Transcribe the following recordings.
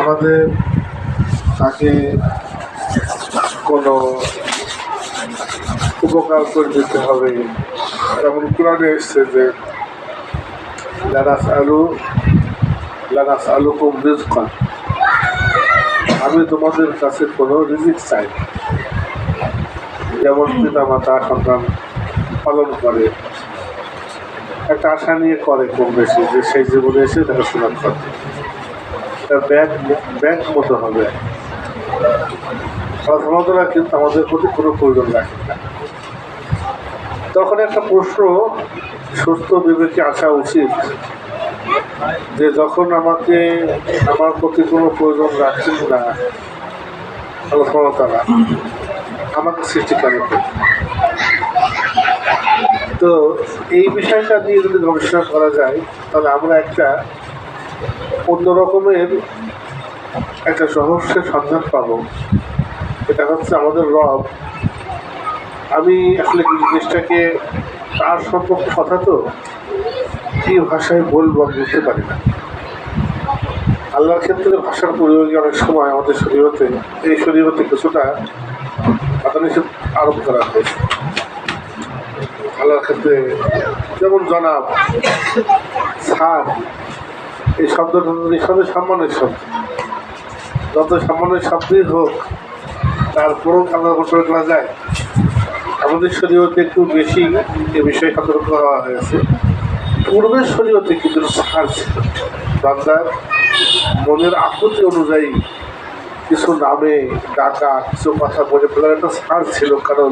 আমাদের তাকে কোনো উপকার করে দিতে হবে। যেমন কোরআনে এসছে যে লানাস আলু লানাস আলু কুম আমি তোমাদের কাছে কোনো রিজিক চাই যেমন পিতা মাতা সন্তান পালন করে। একটা আশা নিয়ে করে কম বেশি, যে সেই জীবনে এসে দেখাশোনা করে। তার ব্যাংক ব্যাংক মতো হবে। সাধারণতরা কিন্তু আমাদের প্রতি কোনো প্রয়োজন রাখে না। তখন একটা প্রশ্ন, সুস্থ বিবেকে আসা উচিত যে যখন আমাকে, আমার প্রতি কোনো প্রয়োজন রাখছেন না আল্লাহ আমাকে সৃষ্টি কেন করলেন? তো এই বিষয়টা নিয়ে যদি গবেষণা করা যায়, তাহলে আমরা একটা অন্য রকমের একটা রহস্যের সন্ধান পাবো। এটা হচ্ছে আমাদের রব। আমি আসলে এই জিনিসটাকে তার সম্পর্কে কথা তো কি ভাষায় বলব আমি বুঝতে পারি না। আল্লাহর ক্ষেত্রে ভাষার প্রয়োগে অনেক সময় আমাদের শরীরতে, এই শরীরতে কিছুটা আদানিষেধ আরোপ করা হয়েছে। আল্লাহর ক্ষেত্রে যেমন জনাব, স্যার, এই শব্দটা নিঃসন্দেহে সম্মানের শব্দ। যত সম্মানের শব্দই হোক তারপরেও আলাদা করে করা যায়। আমাদের শরীরতে একটু বেশি এ বিষয়ে সতর্ক হওয়া হয়েছে। পূর্বের শরীরতে কিন্তু সার ছিল। মনের আকুতি অনুযায়ী কিছু নামে, ডাকা, কিছু কথা বলে ফেলার একটা সার ছিল। কারণ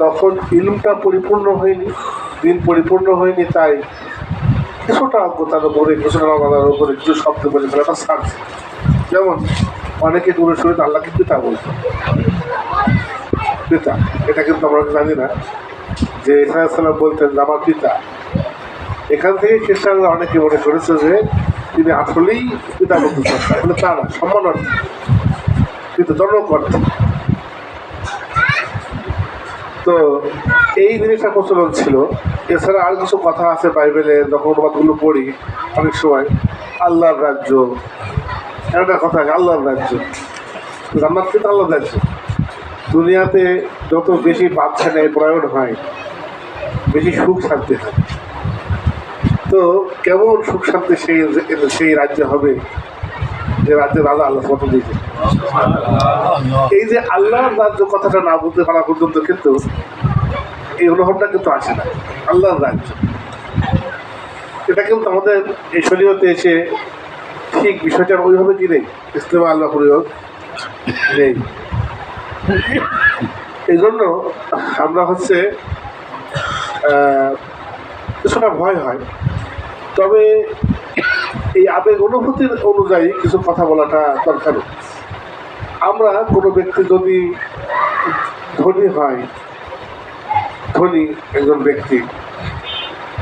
তখন ইলমটা পরিপূর্ণ হয়নি, দিন পরিপূর্ণ হয়নি, তাই কিছুটা অজ্ঞতার উপরে, কিছুটা উপরে কিছু শব্দ বলে ফেলাটা সার ছিল যেমন, অনেকে দূরে সরে আল্লাহকে পিতা বলতো। পিতা, এটা কিন্তু আমরা জানি না। যে ইসলাম বলতেন, আমার পিতা। এখান থেকে খ্রিস্টানরা অনেকে মনে করেছে যে, তিনি আসলেই পিতা বলতে আসলে তা না সম্মানার্থী কিন্তু জনকর্থী তো এই জিনিসটা প্রচলন ছিল। এছাড়া আর কিছু কথা আছে বাইবেলে, যখন পড়ি অনেক সময়, আল্লাহর রাজ্য। একটা কথা আল্লাহর রাজ্য। জান্নাত কিন্তু আল্লাহর রাজ্য। দুনিয়াতে যত বেশি বাচ্চা নেয় প্রয়োগ হয়, বেশি সুখ শান্তি হয়। তো কেমন সুখ শান্তি সেই সেই রাজ্যে হবে? যে রাজ্যে রাজা আল্লাহ মতো দিয়েছে এই যে আল্লাহর রাজ্য কথাটা না বলতে পারা পর্যন্ত কিন্তু এই অনুভবটা কিন্তু আসে না। আল্লাহর রাজ্য। এটা কিন্তু আমাদের এই শরীরতে এসে ঠিক বিষয়টা ওইভাবে কি নেই? ইসলামে আল্লাহ প্রয়োগ নেই। এই জন্য আমরা হচ্ছে কিছুটা ভয় হয়। তবে এই আবেগ অনুভূতির অনুযায়ী কিছু কথা বলাটা দরকার। আমরা কোনো ব্যক্তি যদি ধনী হয়, ধনী একজন ব্যক্তি,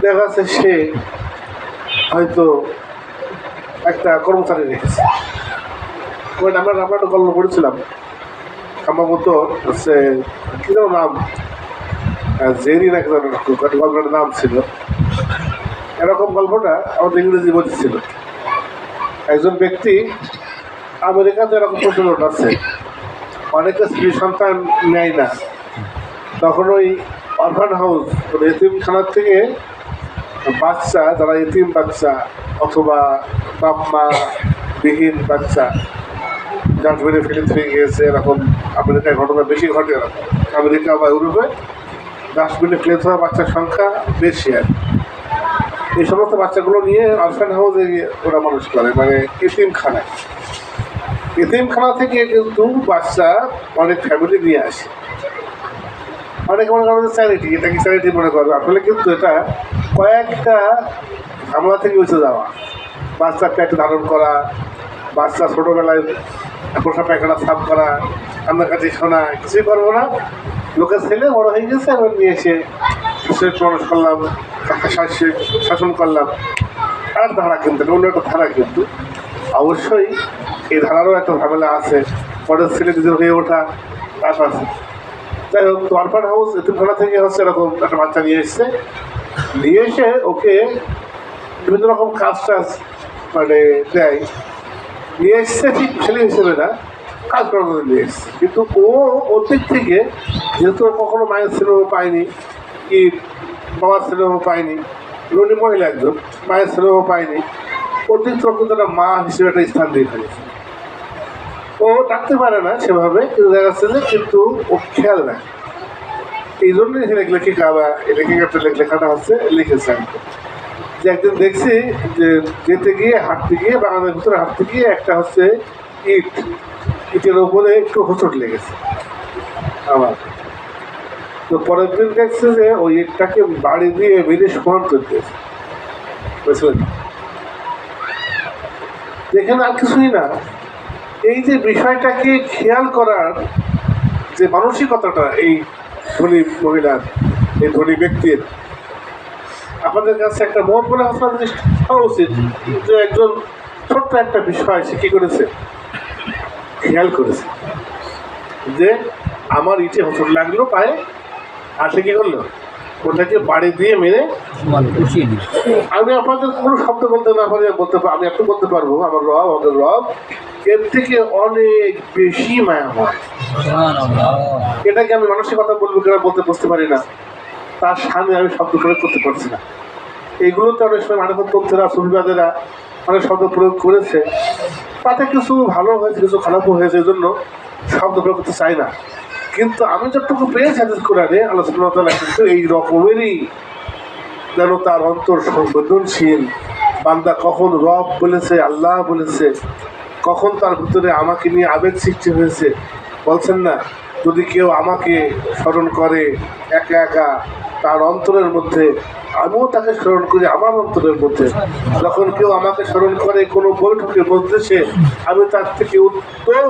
দেখা যাচ্ছে সে হয়তো একটা কর্মচারী রেখেছে। আমরা আমরা একটা গল্প করেছিলাম সম্ভবত হচ্ছে, কী যেন নাম? জেরি না কি গল্পটার নাম ছিল। এরকম গল্পটা আমাদের ইংরেজি বই ছিল। একজন ব্যক্তি আমেরিকাতে এরকম প্রচলন আছে। অনেকে স্ত্রী সন্তান নেয় না। তখন ওই অরফান হাউস এতিমখানার থেকে বাচ্চা, যারা এতিম বাচ্চা অথবা বাপ, মা বিহীন বাচ্চা ডাস্টবিনে ফেলে থেকে গিয়েছে, এরকম আমেরিকায় ঘটনা বেশি ঘটে আমেরিকা বা ইউরোপে ডাস্টবিনে ফেলে থাকা বাচ্চার সংখ্যা বেশি আর। এই সমস্ত বাচ্চাগুলো নিয়ে অরফান হাউসে ওরা মানুষ করে মানে এতিমখানায় এতিমখানা থেকে কিন্তু বাচ্চা অনেক ফ্যামিলি নিয়ে আসে। অনেকে মনে করেন চ্যারিটি এটা কি চ্যারিটি মনে করবে আসলে কিন্তু এটা কয়েকটা ঝামেলা থেকে বেঁচে যাওয়া। বাচ্চার পেট ধারণ করা, বাচ্চা ছোটোবেলায় পোষা পায়খানা সাফ করা, কান্নাকাটি শোনা, কিছুই করব না। লোকের ছেলে বড় হয়ে গেছে, এবার নিয়ে এসে মানুষ করলাম। শাসন করলাম। আর ধারা কিন্তু অন্য একটা ধারা কিন্তু। অবশ্যই এই ধারারও একটা ঝামেলা আছে পরের ছেলে নিজের হয়ে ওঠা, তার আছে। যাই হোক অরফান হাউস এতিমখানা থেকে হচ্ছে এরকম একটা বাচ্চা নিয়ে এসছে। নিয়ে এসে ওকে বিভিন্ন রকম কাজ টাজ মানে দেয়। নিয়ে এসছে ঠিক ছেলে হিসেবে না, কাজ করার জন্য নিয়ে এসছে। কিন্তু ও ওর দিক থেকে যেহেতু কখনো মায়ের স্নেহ পায়নি কি বাবার স্নেহ পায়নি উনি মহিলা একজন, মায়ের স্নেহ পায়নি। দিক থেকে কিন্তু মা হিসেবে একটা স্থান দিয়ে ফেলেছে। ও ডাকতে পারে না সেভাবে, কিন্তু দেখা যাচ্ছে যে কিন্তু ও খেয়াল রাখে। এই জন্যই এখানে লেখিকা বা এই লেখিকাটা লেখ- লেখাটা হচ্ছে, লিখেছে যে একদিন দেখছি যে যেতে গিয়ে, হাঁটতে গিয়ে, বাগানের ভিতরে হাঁটতে গিয়ে একটা হচ্ছে ইট, ইটের ওপরে একটু হোঁচট লেগেছে। আমার তো পরের দিন দেখছে যে ওই ইটটাকে বাড়ি দিয়ে মেরে সমান করতেছে। বুঝলেন? যেখানে আর কিছুই না। এই যে বিষয়টাকে খেয়াল করার যে মানসিকতাটা এই ধনী মহিলার, এই ধনী ব্যক্তির, আপনাদের কাছে একটা মত মনে আপনার জিনিস হওয়া উচিত যে একজন ছোট্ট একটা বিষয় সে কি করেছে? খেয়াল করেছে। যে আমার ইটে হোঁচট লাগল পায়ে আর সে কি করল? ওটাকে বাড়ি দিয়ে মেরে মানে আমি আপনাদের কোনো শব্দ বলতে না পারি বলতে আমি একটু বলতে পারব আমার রব আমাদের রব এর থেকে অনেক বেশি মায়াময় এটাকে আমি মানসিকতা বলব কেন বলতে বুঝতে পারি না। তার সামনে আমি শব্দ প্রয়োগ করতে পারছি না। এগুলোতে অনেক সময় মানব তথ্যেরা সুবিবাদেরা অনেক শব্দ প্রয়োগ করেছে। তাতে কিছু ভালো হয়েছে কিছু খারাপও হয়েছে এই জন্য শব্দ প্রয়োগ করতে চাই না। কিন্তু আমি যতটুকু পেয়েছি হাদিস কোরআনে আলোচনা তালা কিন্তু এই রকমেরই যেন তার অন্তর সংবেদনশীল। বান্দা কখন রব বলেছে, আল্লাহ বলেছে, কখন তার ভিতরে আমাকে নিয়ে আবেগ সৃষ্টি হয়েছে। বলছেন না, যদি কেউ আমাকে স্মরণ করে, একা একা তার অন্তরের মধ্যে, আমিও তাকে স্মরণ করি আমার অন্তরের মধ্যে। যখন কেউ আমাকে স্মরণ করে কোনো বৈঠকে মধ্যে আমি তার থেকে উত্তম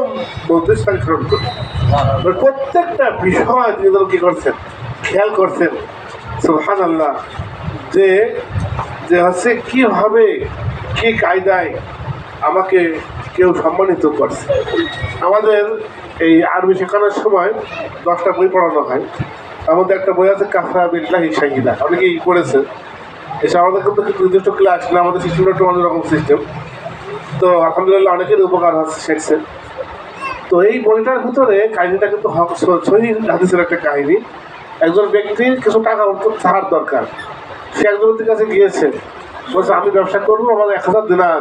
মধ্যে স্মরণ করি। মানে প্রত্যেকটা বিষয় তিনি কি করছেন, খেয়াল করছেন সুহান আল্লাহ যে যে হচ্ছে কীভাবে, কি কায়দায় আমাকে কেউ সম্মানিত করছে। আমাদের এই আরবি শেখানোর সময় দশটা বই পড়ানো হয়। মধ্যে একটা বই আছে কাফা বিল্লাহি শাহিদা অনেকেই পড়েছে এসে আমাদের কিন্তু নির্দিষ্ট ক্লাস না আমাদের সিস্টেমটা একটু অন্যরকম সিস্টেম তো আলহামদুলিল্লাহ অনেকের উপকার হচ্ছে, শিখছে। তো এই বইটার ভিতরে কাহিনীটা কিন্তু সহি হাদিসের একটা কাহিনী। একজন ব্যক্তির কিছু টাকা ধার দরকার। সে একজনের কাছে গিয়েছে, বলছে, আমি ব্যবসা করব আমার এক হাজার দিনার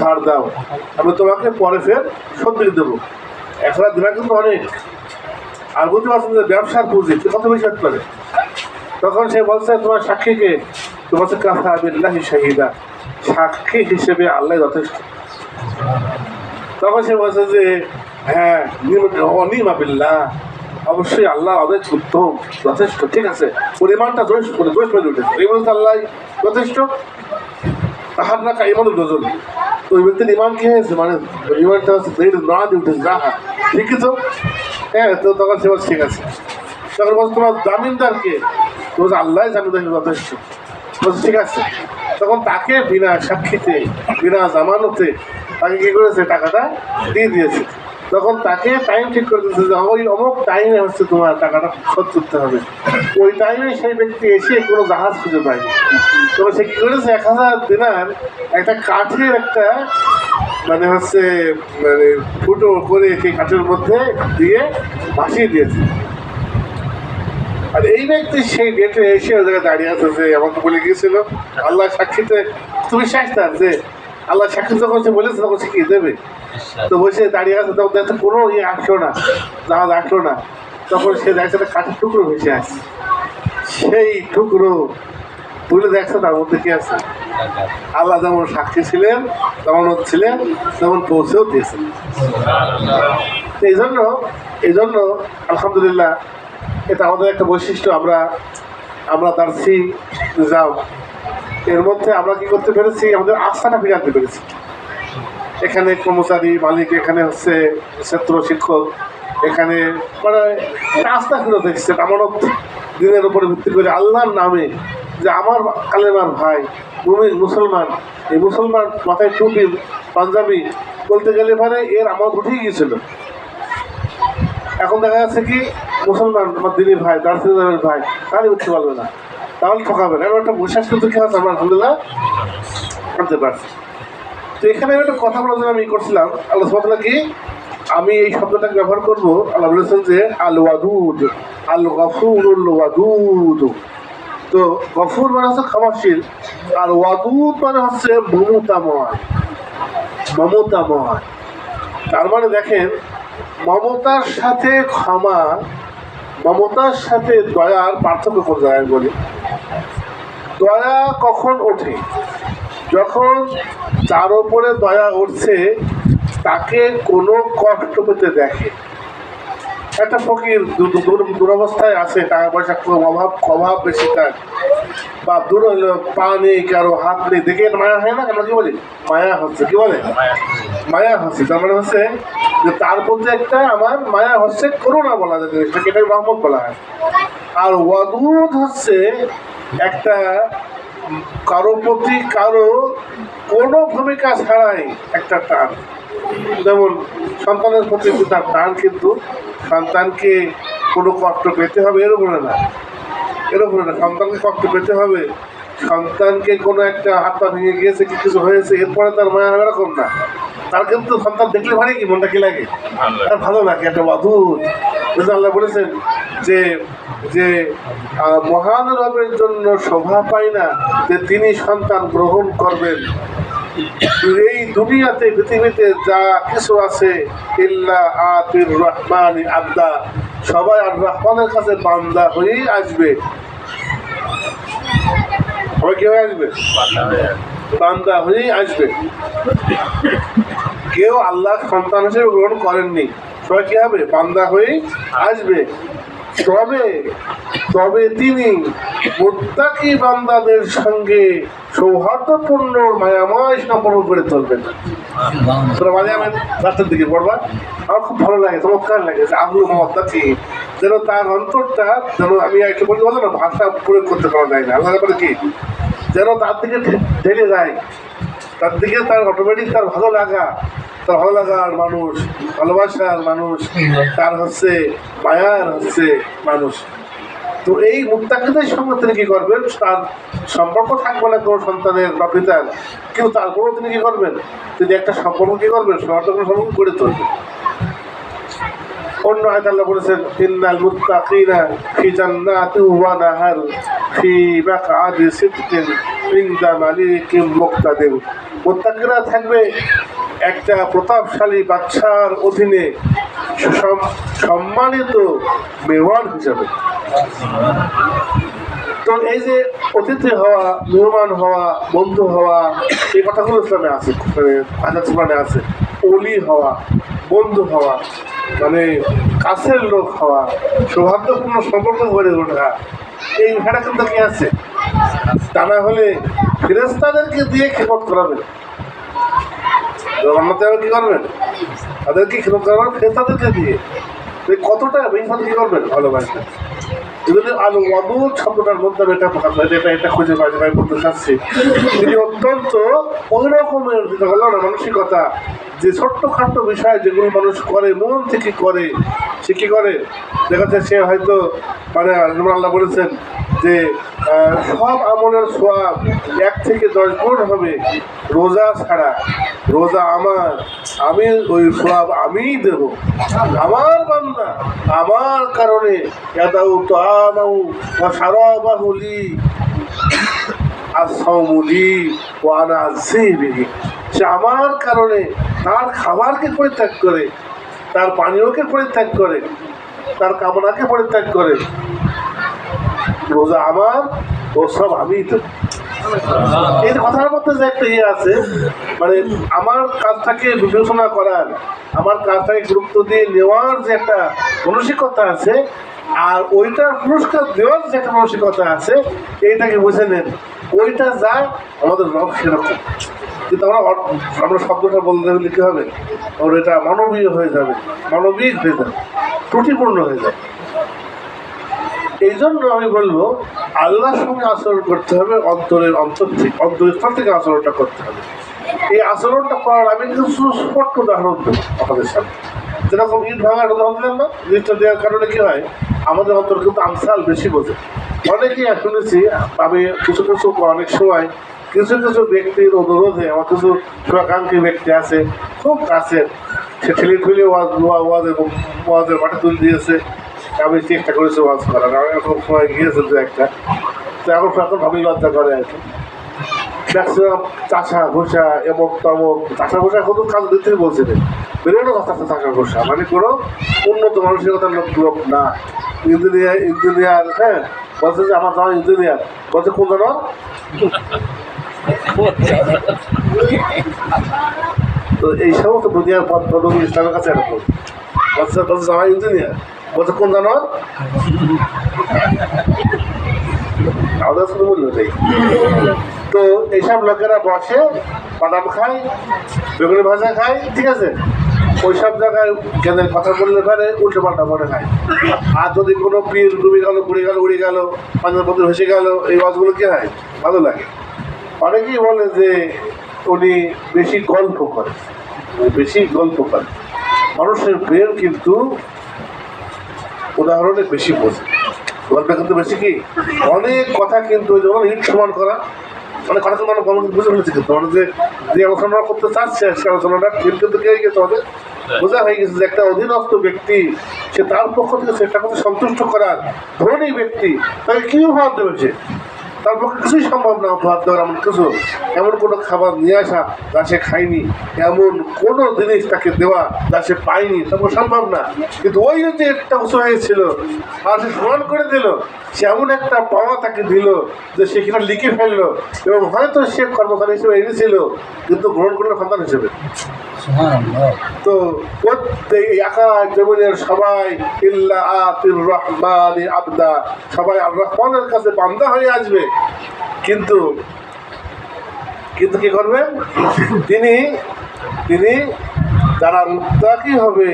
ধার দাও। আমি তোমাকে পরে ফের শোধ দেবো। এক হাজার দিনার কিন্তু অনেক। আর বুঝতে পারছেন যে ব্যবসার পুঁজি কত বেশি হতে পারে তখন সে বলছে, তোমার সাক্ষীকে তোমার হচ্ছে কাফা বিল্লাহি শাহিদা, সাক্ষী হিসেবে আল্লাহ যথেষ্ট। তখন সে বলছে যে হ্যাঁ অনিমা বিল্লাহ, অবশ্যই আল্লাহ অনেক উত্তম, যথেষ্ট, ঠিক আছে। পরিমাণটা দোষ করে দোষ করে উঠেছে। এই বলতে আল্লাহ যথেষ্ট? তাহার না ইমান নজর তো ওই ব্যক্তির ইমান কি হয়েছে? মানে ইমানটা হচ্ছে না দিয়ে উঠেছে না ঠিকই তো? হ্যাঁ তো তখন সে ঠিক আছে। তখন বলছে, তোমার জামিনদার কে? বলছে, আল্লাহ জামিনদার যথেষ্ট। বলছে, ঠিক আছে। তখন তাকে বিনা সাক্ষীতে, বিনা জামানতে তাকে কি করেছে? টাকাটা দিয়ে দিয়েছে। তখন তাকে টাইম ঠিক করে দিয়েছে যে, ওই অমুক টাইমে হচ্ছে তোমার টাকাটা শোধ করতে হবে। ওই টাইমে সেই ব্যক্তি এসে কোনো জাহাজ খুঁজে পায়নি। তবে সে কি করেছে? এক হাজার দিনার একটা কাঠের একটা মানে হচ্ছে মানে ফুটো করে সেই কাঠের মধ্যে দিয়ে ভাসিয়ে দিয়েছে। আর এই ব্যক্তি সেই ডেটে এসে ওই জায়গায় দাঁড়িয়ে আছে যে আমাকে বলে গিয়েছিল, আল্লাহ সাক্ষীতে তুমি শাস্তার যে আল্লাহ সাক্ষী যখন সে বলেছে তখন সে কি দেবে? তো বসে দাঁড়িয়ে আছে, তখন দেখছে কোনো ইয়ে আসলো না, জাহাজ আসলো না। তখন সে দেখছে একটা কাঠের টুকরো ভেসে আসছে। সেই টুকরো তুলে দেখছে, তার মধ্যে কি আছে? আল্লাহ যেমন সাক্ষী ছিলেন, তেমন ছিলেন, তেমন পৌঁছেও দিয়েছেন। এই জন্য এই জন্য আলহামদুলিল্লাহ, এটা আমাদের একটা বৈশিষ্ট্য, আমরা আমরা দার্সি যাও। এর মধ্যে আমরা কি করতে পেরেছি? আমাদের আস্থাটা ফিরে আনতে পেরেছি। এখানে কর্মচারী, মালিক, এখানে হচ্ছে ছাত্র, শিক্ষক, এখানে মানে আস্থা ফিরত এসছে। আমানত দিনের উপরে ভিত্তি করে আল্লাহর নামে যে আমার কালেমার ভাই, মুমিন, মুসলমান, এই মুসলমান মাথায় টুপি, পাঞ্জাবি বলতে গেলে পরে এর আমার উঠেই গিয়েছিল। এখন দেখা যাচ্ছে কি, মুসলমান আমার দিলীপ ভাই দার্জিলিংয়ের ভাই, তাহলে উঠতে পারবে না। তাহলে ঠকাবে না। একটা বিশ্বাস কিন্তু কি আছে আমরা আলহামদুলিল্লাহ, আনতে পারছি। তো এখানে একটা কথা বলার জন্য আমি করছিলাম, আল্লাহ সুবহানাহু কি, আমি এই শব্দটাকে ব্যবহার করব, আল্লাহ বলেছেন যে আল ওয়াদুদ আল গফুরুল ওয়াদুদ তো গফুর মানে হচ্ছে ক্ষমাশীল আর ওয়াদুদ মানে হচ্ছে মমতাময়। মমতাময়। তার মানে দেখেন, মমতার সাথে ক্ষমা, মমতার সাথে দয়ার পার্থক্য কোন জায়গায় বলি? দয়া কখন ওঠে? যখন তার উপরে দয়া উঠছে, তাকে কোনো কষ্ট পেতে দেখে। একটা ফকির দুরবস্থায় আছে, টাকা পয়সা অভাব অভাব বেশি তার। বা দূর পা নেই, কারও হাত নেই, দেখে মায়া হয় না কেন? কি বলি? মায়া হচ্ছে, কি বলে? মায়া হচ্ছে, তার মানে হচ্ছে যে তার প্রতি একটা আমার মায়া হচ্ছে করোনা বলা যায় জিনিসটাকে এটাকে রহমত বলা হয়। আর ওয়াদুদ হচ্ছে একটা কারও প্রতি কারও কোনো ভূমিকা ছাড়াই একটা টান। যেমন সন্তানের প্রতি তার টান কিন্তু সন্তানকে কোনো কষ্ট পেতে হবে এর উপরে না। এর উপরে না। সন্তানকে কষ্ট পেতে হবে। সন্তানকে কোনো একটা হাত পা ভেঙে গিয়েছে কি কিছু হয়েছে এরপরে তার মায়া এরকম না। তার কিন্তু সন্তান দেখলে ভালো কি মনটা কি লাগে? তার ভালো লাগে একটা অদ্ভুত। আল্লাহ বলেছেন যে যে মহান রবের জন্য শোভা পায় না যে তিনি সন্তান গ্রহণ করবেন। এই দুনিয়াতে, পৃথিবীতে যা কিছু আছে, ইল্লা আতির রহমান আবদা, সবাই আর রহমানের কাছে বান্দা হয়েই আসবে। সবাই কি হয়ে আসবে? বান্দা হয়েই আসবে। কেউ আল্লাহ সন্তান হিসেবে গ্রহণ করেননি। সবাই কি হবে? বান্দা হয়েই আসবে। তবে তবে তিনি প্রত্যাকি বান্দাদের সঙ্গে সৌহার্দ্যপূর্ণ মায়াময় সম্পর্ক করে তুলবেন। তোরা মাঝে আমি রাস্তার দিকে পড়বা। আমার খুব ভালো লাগে, চমৎকার লাগে যে আবুল মহত্তাকি যেন তার অন্তরটা যেন আমি একটু বলি বলো না, ভাষা প্রয়োগ করতে পারা যায় না। আল্লাহ ব্যাপারে কি? যেন তার দিকে ঠেলে যায়। তার দিকে তার অটোমেটিক তার ভালো লাগা ভালো লাগার মানুষ, ভালোবাসার মানুষ, তার হচ্ছে মায়ার হচ্ছে মানুষ। তো এই মুক্তাকিদের সঙ্গে তিনি কি করবেন? তার সম্পর্ক থাকবে না কোনো সন্তানের বা পিতার। কিন্তু তারপরেও তিনি কি করবেন? তিনি একটা সম্পর্ক কি করবেন? সমার্থক সম্পর্ক গড়ে তুলবেন। অন্য আয়াত আল্লাহ বলেছেন, ইন্নাল মুত্তাকিনা ফি জান্নাতি ওয়া নাহার ফি মাকআদি সিদকিন ইনদা মালিকিন মুক্তাদির। মুত্তাকিরা থাকবে একটা প্রতাপশালী বাচ্চার অধীনে সম- সম্মানিত মেওয়ান হিসাবে। তো এই যে অতিথি হওয়া, মেহমান হওয়া, বন্ধু হওয়া, এই কথাগুলো ইসলামে আছে মানে আজাদ আছে। অলি হওয়া, বন্ধু হওয়া মানে কাছের লোক হওয়া, সৌহার্দ্যপূর্ণ সম্পর্ক গড়ে ওঠা, এই ভাড়া কিন্তু কি আছে তা না হলে ফেরেস্তাদেরকে দিয়ে খেপত করাবেন। জগন্নাথ কি করবেন? তাদেরকে খেপত করাবেন ফেরেস্তাদেরকে দিয়ে। কতটা বেশি কি করবেন ভালোবাসবেন এজন্য আল এটা এটা খুঁজে তিনি অত্যন্ত রকমের না, মানসিকতা। যে ছোট্টখাট্ট বিষয় যেগুলো মানুষ করে, মন থেকে করে, সে কি করে? দেখা যাচ্ছে সে হয়তো মানে আল্লাহ বলেছেন যে সব আমলের সোয়াব এক থেকে দশ গুণ হবে। রোজা ছাড়া, রোজা আমার আমি ওই সোয়াব আমিই দেব। আমার বান্দা, আমার কারণে ইয়াদাউ তো ওয়ানা জিবিহি সে আমার কারণে তার খাবারকে পরিত্যাগ করে, তার পানীয়কে পরিত্যাগ করে, তার কামনাকে পরিত্যাগ করে। রোজা আমার ও সব আমিই দেবো। এই কথার মধ্যে যে একটা ইয়ে আছে মানে আমার কাজটাকে বিবেচনা করার, আমার কাজটাকে গুরুত্ব দিয়ে নেওয়ার যে একটা মানসিকতা আছে, আর ওইটার পুরস্কার দেওয়ার যে একটা মানসিকতা আছে, এইটাকে বুঝে নেন। ওইটা যা আমাদের রব সেরকম। কিন্তু আমরা আমরা শব্দটা বলতে গেলে কী হবে? ওর এটা মানবীয় হয়ে যাবে, মানবিক হয়ে যাবে, ত্রুটিপূর্ণ হয়ে যাবে। এই জন্য আমি বলব, আল্লাহর সঙ্গে আচরণ করতে হবে, অন্তরের অন্তর থেকে, অন্তরস্থল থেকে আচরণটা করতে হবে। এই আচরণটা করার আমি কিন্তু সুস্পষ্ট উদাহরণ দেবো আমাদের সামনে। যেরকম ইট ভাঙার উদাহরণ দিলাম না? জিনিসটা দেওয়ার কারণে কি হয়? আমাদের অন্তর কিন্তু আমসাল বেশি বোঝে। অনেকেই শুনেছি, আমি কিছু কিছু অনেক সময় কিছু কিছু ব্যক্তির অনুরোধে আমার কিছু শুভাকাঙ্ক্ষী ব্যক্তি আছে, খুব কাছের। সে ঠেলে ঠেলে ওয়াজ ওয়া- ওয়াজের ওয়াজের মাঠে তুলে দিয়েছে। আমি চেষ্টা করেছি ওয়াজ করার। আমি এখন সময় গিয়েছে দু একটা। তো এখন এখন ভাবি লজ্জা করে আর কি। ম্যাক্সিমাম চাষা, ঘোষা, এমক, তমক, চাষা, ঘোষা কোনো কাজ দিতেই বলছে না বেরোনো কথা চাষা, ঘোষা। মানে কোনো উন্নত মানসিকতার লোক লোক না। ইঞ্জিনিয়ার ইঞ্জিনিয়ার হ্যাঁ? বলছে যে, আমার জামা ইঞ্জিনিয়ার। বলছে, কোন জানো? তো এই সমস্ত দুনিয়ার পথ ইসলামের কাছে এরকম। বলছে বলছে জামা ইঞ্জিনিয়ার। বলছে, কোন জানো আমাদের শুধু বলল নেই তো এইসব লোকেরা বসে বাদাম খায়, বেগুনি ভাজা খায়, ঠিক আছে? ওই সব জায়গায় জ্ঞানের কথা বললে পারে উল্টো পাল্টা মনে হয় আর যদি কোনো পীর ডুবে গেল, পুড়ে গেল, উড়ে গেল পাঞ্জাব পথে ভেসে গেল, এই মাছগুলো কি হয়? ভালো লাগে। অনেকেই বলে যে উনি বেশি গল্প করে, বেশি গল্প করে। মানুষের ব্রেন কিন্তু উদাহরণে বেশি বোঝে গল্পে কিন্তু বেশি কি? অনেক কথা কিন্তু যেমন ইট সমান করা। অনেক কথা কিন্তু অনেক বুঝে ফেলেছে কিন্তু। মানে যে যে আলোচনা করতে চাচ্ছে সে আলোচনাটা ঠিক কিন্তু কে গেছে আমাদের বোঝা হয়ে গেছে যে একটা অধীনস্থ ব্যক্তি সে তার পক্ষ থেকে সেটা করতে সন্তুষ্ট করার ধনী ব্যক্তি তাকে কি দেবে সে তার পক্ষে কিছুই সম্ভব না উপহার দেওয়ার এমন কিছু এমন কোনো খাবার নিয়ে আসা যা সে খায়নি এমন কোনো জিনিস তাকে দেওয়া যা সে পায়নি তারপর সম্ভব না। কিন্তু ওই যে একটা উঁচু হয়েছিল আর সে স্মরণ করে দিল সে এমন একটা পাওয়া তাকে দিল যে সে কিনা লিখে ফেলল এবং হয়তো সে কর্মচারী হিসেবে এনেছিল কিন্তু গ্রহণ করল সন্তান হিসেবে। তো আকাশ জমিনের সবাই ইল্লা আতির রহমান আবদা সবাই আর রহমানের কাছে বান্দা হয়ে আসবে। কিন্তু কিন্তু কি করবেন তিনি তিনি যারা মুত্তাকি হবে,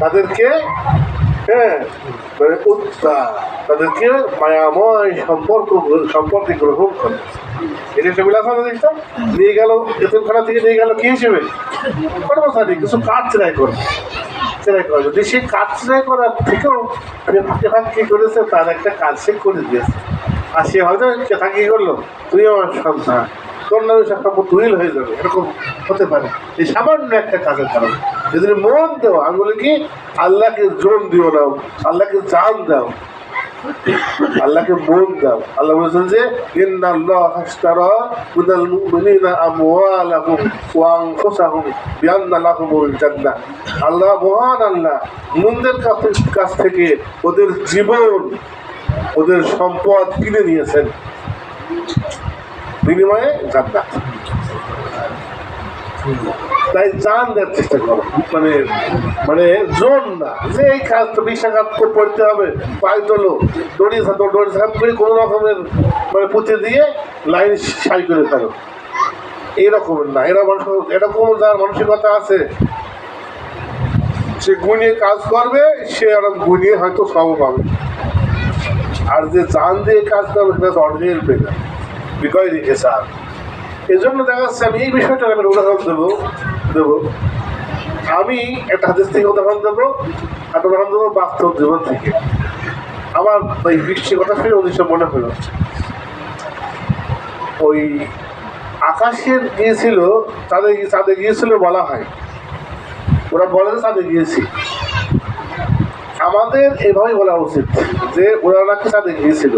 তাদেরকে হ্যাঁ মানে উত্তা, তাদেরকে মায়াময় সম্পর্ক সম্পর্কে গ্রহণ করে। এটা একটা বিলাস দেখতাম নিয়ে গেল, এতখানা থেকে নিয়ে গেল কি হিসেবে? কর্মচারী কিছু কাজ চেরাই করবে চেরাই করবে যদি সেই কাজ চেরাই করার থেকেও যে ফাঁকে ফাঁকে করেছে, তার একটা কাজ সে করে দিয়েছে। আর সে হয়তো কথা কী করল তুই আমার সন্তান তোর নামে সম্পদ তুহিল হয়ে যাবে, এরকম হতে পারে। এই সামান্য একটা কাজের কারণে। যদি মন দেওয়া আমি বলি কি, আল্লাহকে জোর দিও নাও আল্লাহকে জান দাও। আল্লাহকে মন দাও। আল্লাহ বলেছেন যে, ইন্নাল্লাহ হাসতারা মিনাল মুমিনিনা আমওয়ালাহুম ওয়া আনফুসাহুম বিআন্না লাহুমুল জান্নাহ। আল্লাহ মহান আল্লাহ, মুমিনদের কাছ থেকে, ওদের জীবন ওদের সম্পদ কিনে নিয়েছেন। বিনিময়ে জান্নাত তাই জান দেওয়ার চেষ্টা করো। মানে মানে জোর না। যে এই কাজ তো তো পড়তে হবে পায়ে তোলো দড়ি দড়ি সাথে করে কোনো রকমের মানে পুঁতে দিয়ে লাইন সাই করে ফেলো। এইরকমের না। এরা মানুষ, এরকম যার মানসিকতা আছে, সে গুনিয়ে কাজ করবে, সে আরও গুনিয়ে হয়তো সব পাবে। আর যে জান দিয়ে কাজ করবে, সেটা অরিজিনাল পেয়ে বিকয় স্যার। এই জন্য দেখা যাচ্ছে আমি এই বিষয়টা আমি উদাহরণ দেবো দেবো। আমি একটা হাদিস থেকে উদাহরণ দেবো একটা উদাহরণ দেবো বাস্তব জীবন থেকে। আমার ওই বৃষ্টির কথা শুনে উনিশশো মনে হলো। ওই আকাশের গিয়েছিল তাদের চাঁদে গিয়েছিল বলা হয়। ওরা বলে চাঁদে গিয়েছি। আমাদের এভাবেই বলা উচিত যে ওরা নাকি গিয়েছিল?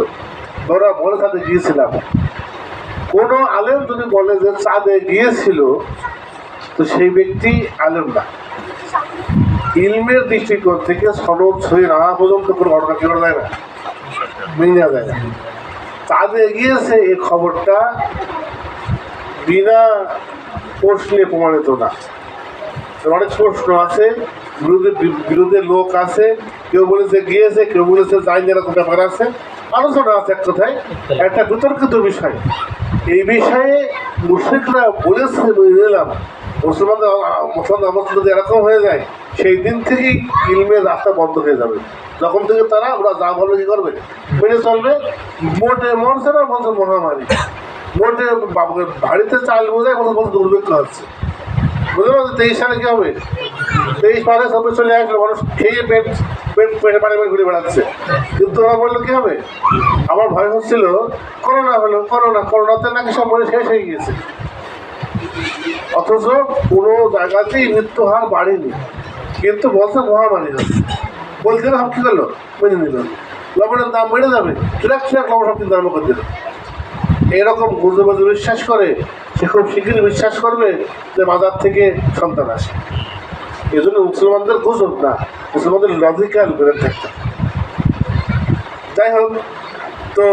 ওরা বলে চাঁদে গিয়েছিলাম। কোনো আলেম যদি বলে যে চাঁদে গিয়েছিল, তো সেই ব্যক্তি আলেম না। ইলমের দৃষ্টিকোণ থেকে সনদ ছড়িয়ে না পর্যন্ত কোনো ঘটনা কি করা যায় না? মেনে যায় না। চাঁদে গিয়েছে এই খবরটা বিনা প্রশ্নে প্রমাণিত না। অনেক প্রশ্ন আছে। বিরোধী বিরোধী লোক আছে, কেউ বলেছে গিয়েছে, কেউ বলেছে যাই এরকম ব্যাপার আছে। আলোচনা আছে এক কথায়। একটা বিতর্কিত বিষয়। এই বিষয়ে মুশ্রিকরা বলেছে বুঝে নিলাম মুসলমানদের মুসলমান অবস্থা যদি এরকম হয়ে যায়, সেই দিন থেকেই ইলমের রাস্তা বন্ধ হয়ে যাবে। যখন থেকে তারা ওরা যা বলে কি করবে। মেনে চলবে। মোটে মরছে না বলছে মহামারী। মোটে বাড়িতে চাল বোঝায় বলছে বলছে দুর্ভিক্ষ হচ্ছে। বুঝতে পারছ তেইশ সালে কি হবে? তেইশ পারে সবে চলে আসলো, মানুষ খেয়ে পেট পেট পেট পানি ঘুরে বেড়াচ্ছে। কিন্তু ওরা বলল কি হবে? আমার ভয় হচ্ছিল, করোনা হলো, করোনা, করোনাতে নাকি সব মরে শেষ হয়ে গিয়েছে অথচ কোনো জায়গাতেই মৃত্যু হার বাড়েনি। কিন্তু বলছে মহামারী হচ্ছে। বলতে সব কি করল মেনে নিল। লবণের দাম বেড়ে যাবে ট্রাক ট্রাক লবণ সব কিন্তু আরম্ভ করে দিল। এরকম গুজে বাজে বিশ্বাস করে সে খুব শীঘ্রই বিশ্বাস করবে যে বাজার থেকে সন্তান আসে। এই জন্য মুসলমানদের গুজব না, মুসলমানদের লজিক্যাল বেড়ে থাকতে যাই হোক, তো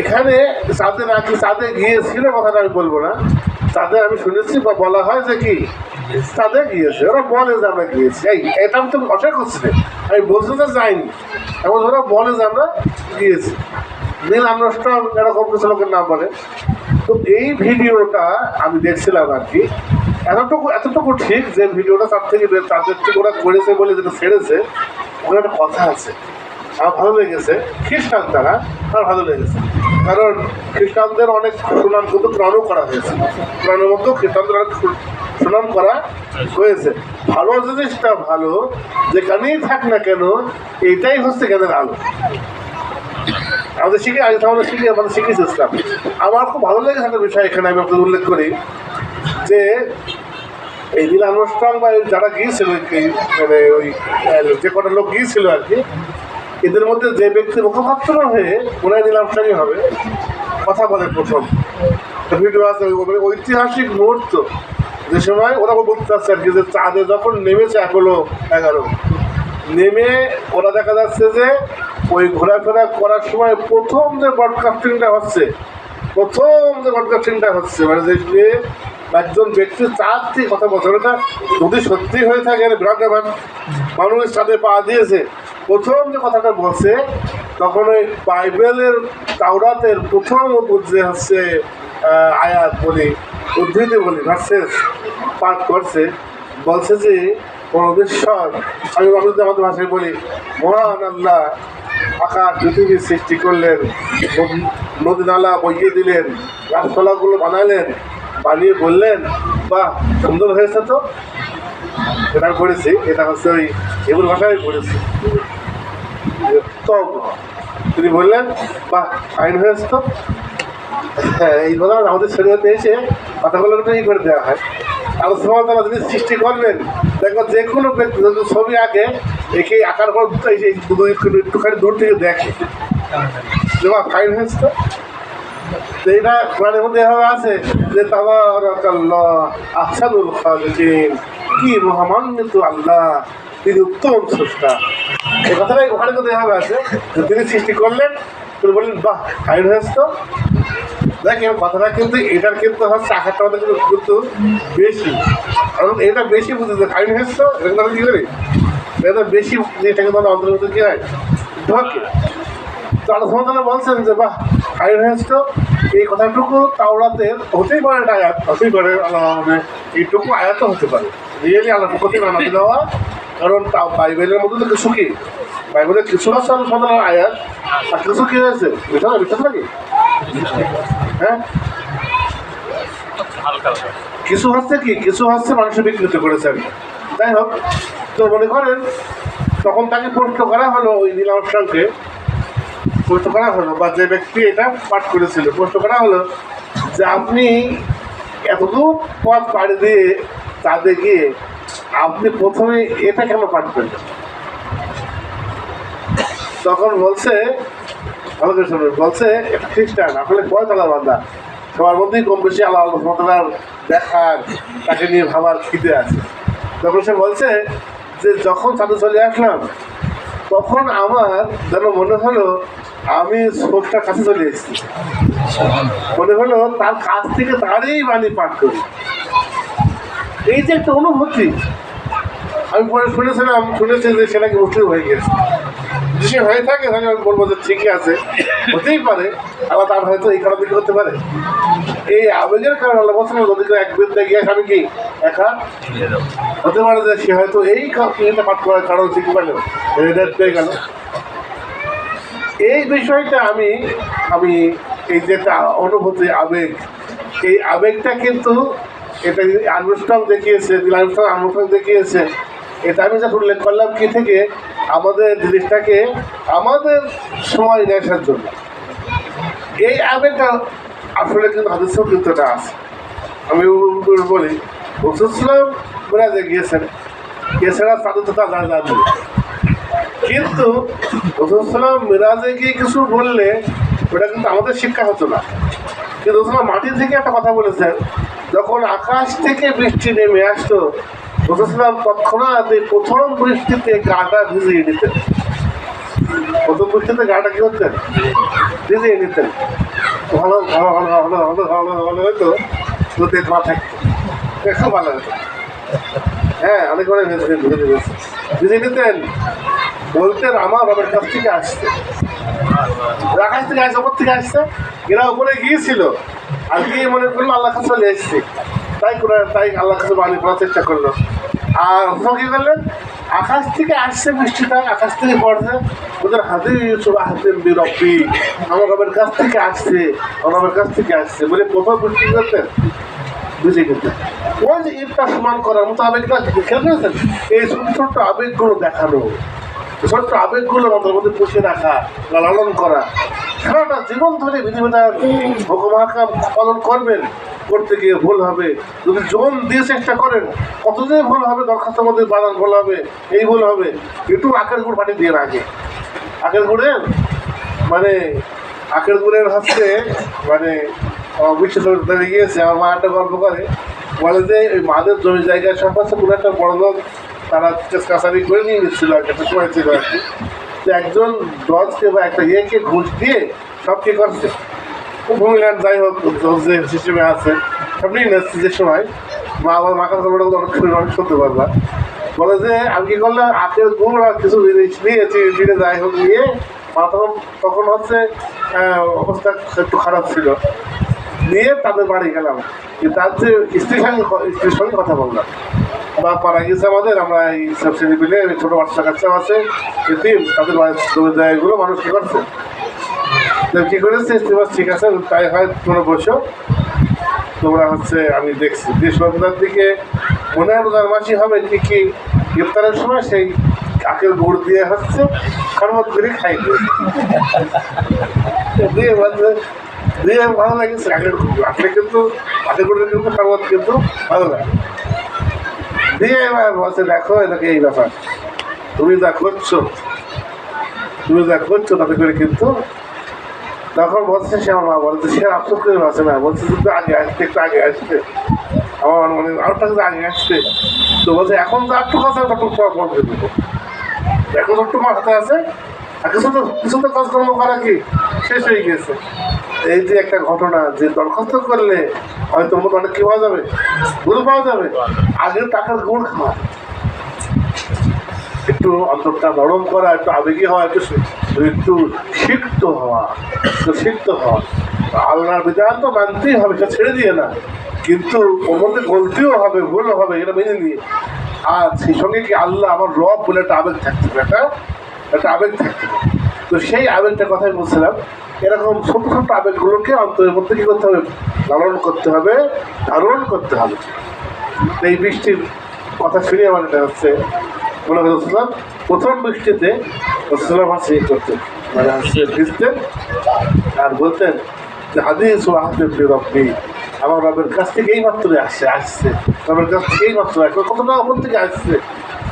এখানে চাঁদে নাকি চাঁদে গিয়েছিল কথাটা আমি বলব না। চাঁদে আমি শুনেছি বা বলা হয় যে কি? চাঁদে গিয়েছে। ওরা বলে যে আমরা গিয়েছি। এই, এটা আমি তো অসহায় করছি। আমি বলছি যে যাইনি। এবং ওরা বলে যে আমরা গিয়েছি। নীল আনুষ্ঠান এরকম কিছু লোকের নাম বলে। তো এই ভিডিওটা আমি দেখছিলাম আর কি। এতটুকু এতটুকু ঠিক যে ভিডিওটা তার থেকে তাদের থেকে ওরা করেছে বলে যেটা ছেড়েছে ওখানে একটা কথা আছে। আমার ভালো লেগেছে। খ্রিস্টান তারা, আমার ভালো লেগেছে। কারণ খ্রিস্টানদের অনেক সুনাম কিন্তু প্রাণও করা হয়েছে। প্রাণের মধ্যেও খ্রিস্টানদের অনেক সুনাম করা হয়েছে। ভালো জিনিসটা ভালো, যেখানেই থাক না কেন এটাই হচ্ছে জ্ঞানের আলো আমাদের শিখে আগে আমাদের শিখে আমাদের শিখেছি ইসলাম। আমার খুব ভালো লেগেছে একটা বিষয় এখানে আমি আপনাদের উল্লেখ করি যে এই নীল আনুষ্ঠান বা যারা গিয়েছিল মানে ওই যে কটা লোক গিয়েছিল আর কি, এদের মধ্যে যে ব্যক্তি মুখপাত্র হয়ে ওনার নীল আনুষ্ঠানই হবে। কথা বলে প্রথম। ভিডিও আছে, ওই ঐতিহাসিক মুহূর্ত। যে সময় ওরা বলতে চাচ্ছে আর কি যে চাঁদে যখন নেমেছে এখনও এগারো, নেমে ওরা দেখা যাচ্ছে যে ওই ঘোরাফেরা করার সময় প্রথম যে ব্রডকাস্টিংটা হচ্ছে, প্রথম যে ব্রডকাস্টিংটা হচ্ছে মানে যে একজন ব্যক্তি চাঁদ থেকে কথা বলছে এটা যদি সত্যি হয়ে থাকে এটা বিরাট ব্যাপার, মানুষ চাঁদে পা দিয়েছে, প্রথম যে কথাটা বলছে, তখন ওই বাইবেলের তাওরাতের প্রথম যে হচ্ছে আয়াত বলি, উদ্ধৃতি বলি ভার্সেস পাঠ করছে, বলছে যে, পরমেশ্বর, আমি আমাদের ভাষায় বলি, মহান আল্লাহ আকাশ পৃথিবীর সৃষ্টি করলেন, নদী নালা বইয়ে দিলেন, গাছপালাগুলো বানালেন, বানিয়ে বললেন বা সুন্দর হয়েছে তো? এটা পড়েছি, এটা হচ্ছে ওই এগুলো ভাষায় পড়েছি। তব, তিনি বললেন, বাহ আইন হয়েছে তো? হ্যাঁ এই কথা আমাদের শরীরতে এসে কথাগুলো একটু ই করে দেওয়া হয়। আলোচনা তারা যদি সৃষ্টি করবেন দেখো যে কোনো ব্যক্তি যদি ছবি আঁকে, একে আঁকার পর একটুখানি দূর থেকে দেখে। বা ফাইন হয়েছে তো? এটা কোরআনের মধ্যে এভাবে আছে যে, তাবারাকাল্লাহ, আহসানুল খালিকিন, কি মহামান্বিত আল্লাহ, তিনি উত্তম স্রষ্টা। এই কথাটাই ওখানে কিন্তু এভাবে আছে তিনি সৃষ্টি করলেন, তিনি বললেন, বাহ ফাইন হয়েছে তো? দেখেন, কথাটা কিন্তু এটার কিন্তু হচ্ছে আঘাতটা আমাদের কিন্তু কিন্তু বেশি। কারণ এটা বেশি বুঝেছে। ফাইন হয়েছে তো? এটা কিন্তু আমরা কী করি? এটা বেশি এটা কিন্তু আমাদের অন্তর্গত কী হয় ঢোকে তো বলছেন যে, বাহ ফাইন হয়েছে তো? এই কথাটুকু তাওরাতে হতেই পারে এটা আয়াত। হতেই পারে মানে এইটুকু আয়াতও হতে পারে। রিয়েলি আল্লাহ প্রতি মানা দেওয়া। কারণ তা বাইবেলের মধ্যে তো কিছু কি? বাইবেলের কিছু আছে আলোচনা আয়াত। আর কিছু কি হয়েছে? বিশ্বাস বিশ্বাস নাকি? হ্যাঁ? কিছু হচ্ছে কি? কিছু হচ্ছে মানুষের বিকৃত করেছেন যাই হোক তো মনে করেন, তখন তাকে প্রশ্ন করা হলো ওই নীলামসানকে প্রশ্ন করা হলো বা যে ব্যক্তি এটা পাঠ করেছিল, প্রশ্ন করা হলো যে আপনি এতদূর পথ পাড়ি দিয়ে তাদের গিয়ে আপনি প্রথমে এটা কেন পাঠ করলেন? তখন বলছে করে শুনুন বলছে এটা খ্রিস্টান আসলে কয় তলা বান্ধা সবার মধ্যেই কম বেশি আল্লাহ আল্লাহ দেখার তাকে নিয়ে ভাবার খিদে আছে। তখন সে বলছে যে যখন চাঁদে চলে আসলাম তখন আমার যেন মনে হলো আমি স্রোতটার কাছে চলে এসেছি। মনে হলো তার কাছ থেকে তারই বাণী পাঠ করি। এই যে একটা অনুভূতি আমি পরে শুনেছিলাম শুনেছি যে সে নাকি মুসলিম হয়ে গেছে। যদি সে হয়ে থাকে তাহলে আমি বলব যে ঠিকই আছে। হতেই পারে আবার তার হয়তো এই কারণে কি হতে পারে? এই আবেগের কারণে আল্লাহ বলছেন নদী এক বিদ্যা গিয়ে আমি কি একা? হতে পারে যে সে হয়তো এই এটা পাঠ করার কারণ শিখতে পারল হৃদয় পেয়ে গেল। এই বিষয়টা আমি আমি এই যে একটা অনুভূতি আবেগ এই আবেগটা কিন্তু এটা আনুষ্ঠান দেখিয়েছে আনুষ্ঠান আনুষ্ঠান দেখিয়েছে এটা আমি যখন উল্লেখ করলাম কি থেকে? আমাদের জিনিসটাকে আমাদের সময় নেশার জন্য। এই আবেগটা আসলে কিন্তু হাদিসেও কিন্তু এটা আছে। আমি বলি রসুলাম মিরাজে গিয়েছেন, এছাড়া তাদের তো তারা জানবে কিন্তু রসুলাম মিরাজে গিয়ে কিছু বললে, ওটা কিন্তু আমাদের শিক্ষা হতো না। কিন্তু মাটি থেকে একটা কথা বলেছেন, যখন আকাশ থেকে বৃষ্টি নেমে আসতো রসুলাম তৎক্ষণাৎ এই প্রথম বৃষ্টিতে গাটা ভিজিয়ে নিতেন। প্রথম বৃষ্টিতে গাটা কি করতেন? ভিজিয়ে নিতেন। ভালো ভালো ভালো ভালো ভালো ভালো ভালো হতো দুধের মা থাকতো। খুব ভালো হতো। হ্যাঁ অনেক অনেক ভেজে ভেজে গেছে ভেজে নিতেন বলতেন আমার বাবার কাছ থেকে আসছে। আকাশ থেকে আসছে, ওপর থেকে আসছে। এরা উপরে গিয়েছিল। আর গিয়ে মনে করল আল্লাহ কাছে চলে এসছে। তাই তাই আল্লাহ কাছে বাণী করার চেষ্টা করল। আর ওখানে কী করলেন আকাশ থেকে আসছে বৃষ্টিটা আকাশ থেকে পড়ছে। ওদের হাতে হাতে বিরক্তি আমার রবের কাছ থেকে আসছে আমার কাছ থেকে আসছে বলে কোথাও বৃষ্টি করতেন বুঝে গেছে। ওই যে ঈদটা সমান করার মতো আবেগটা খেয়াল করেছেন এই ছোট ছোট্ট আবেগগুলো দেখানো। ছোট্ট আবেগগুলো আমাদের মধ্যে পুষে রাখা, লালন করা। সারাটা জীবন ধরে বিধিবিধান হুকুমাকাম পালন করবেন, করতে গিয়ে ভুল হবে। যদি জীবন দিয়ে চেষ্টা করেন কতদিন ভুল হবে? দরখাস্তের মধ্যে বানান ভুল হবে, এই ভুল হবে। একটু আখের গুড় পাঠিয়ে দিয়ে আগে আখের গুড়ের? মানে আখের গুড়ের হচ্ছে মানে বিশ্ব গিয়েছে, আমার মা একটা গল্প করে। বলে যে ওই মাদের জমি সব আছে কোনো একটা বড় লোক তারা কেস কাছারি করে নিয়ে নিচ্ছিল আর কি, একটা সময় ছিল আর কি। একজন জজকে বা একটা ইয়েকে ঘুষ দিয়ে সব কি করছে ভূমিল্যান্ড যাই হোক যে সিস্টেমে আছে সব নিয়ে নিচ্ছে যে সময়। মা আবার মাকার খবরটা অনেক অনেক শুনতে পারবা বলে যে আমি কি করলাম? গুড় আর কিছু জিনিস নিয়েছি দিনে যাই হোক নিয়ে মা তখন তখন হচ্ছে অবস্থা একটু খারাপ ছিল। নিয়ে তাদের বাড়ি গেলাম। তার যে স্ত্রীর সঙ্গে কথা বললাম। বা পাড়া গেছে আমাদের, আমরা এই সব ছেলে মিলে ছোটো বাচ্চা কাচ্চা আছে এতিম তাদের জায়গাগুলো মানুষ কী করছে? কী করেছে? ঠিক আছে, তাই হয়, তোমরা বসো। তোমরা হচ্ছে, আমি দেখছি। বৃহস্পতিবার দিকে মনে হয় রোজার মাসি হবে ঠিকই ইফতারের সময় সেই আখের গুড় দিয়ে হচ্ছে খরমত করে খাই দিয়ে দিয়ে ভালো লাগেছে আখের গুড় কিন্তু আখের গুড়ের কিন্তু খরমত কিন্তু ভালো লাগে। দিয়ে এবার বলছে দেখো, এটাকে এই ব্যাপার। তুমি যা করছ, তুমি যা করছ, তাতে করে কিন্তু তখন বলছে সে আমার মা, বলছে, সে আফসোস করে বাঁচে না। বলছে কিন্তু আগে আসতে, একটু আগে আসতে। আমার মানে আরেকটা কিন্তু আগে আসতে। তো বলছে, এখন তো একটু কথা তখন করে দেবো। এখন একটু মাথাতে আছে। আর কিছু তো কিছু তো কাজকর্ম করা কি? শেষ হয়ে গেছে এই যে একটা ঘটনা, যে দরখাস্ত করলে হয়তো অনেক কি পাওয়া যাবে? গুলো পাওয়া যাবে? আগে টাকার গুড় খাওয়া একটু অন্তরটা নরম করা, একটু আবেগী হওয়া, একটু একটু সিক্ত হওয়া, একটু সিক্ত হওয়া। আল্লাহর বিধান তো মানতেই হবে সেটা ছেড়ে দিয়ে না। কিন্তু ওর মধ্যে গলতিও হবে, ভুলও হবে, এটা মেনে নিয়ে। আর সেই সঙ্গে কি আল্লাহ আমার রব বলে একটা আবেগ থাকতে হবে একটা? একটা আবেগ থাকতে হবে তো সেই আবেগটার কথাই বলছিলাম। এরকম ছোট ছোট আবেগগুলোকে অন্তরের মধ্যে কী করতে হবে? লালন করতে হবে, ধারণ করতে হবে। এই বৃষ্টির কথা শুনে আমার এটা হচ্ছে মনে রসুলাম প্রথম বৃষ্টিতে রসুলাম হাসি করতেন। মানে হাসি ভিজতেন আর বলতেন যে, হাদিস ও হাতে রব্বি। আমার রবের কাছ থেকে এই মাত্র আসছে আসছে। রবের কাছ থেকে এই মাত্র কতটা ওপর থেকে আসছে?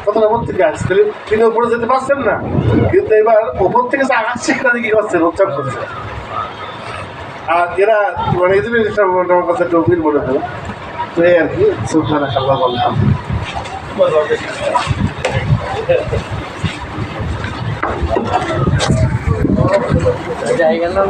কতটা ওপর থেকে আসছে তাহলে তিনি ওপরে যেতে পারছেন না। কিন্তু এবার ওপর থেকে আসছে সেখানে কি করছেন? উচ্চারণ করছে আর এরা মানে এই জন্য আমার কাছে গভীর মনে হয়। তো এই আর কি, সুবহানাক আল্লাহ বললাম জায়গা না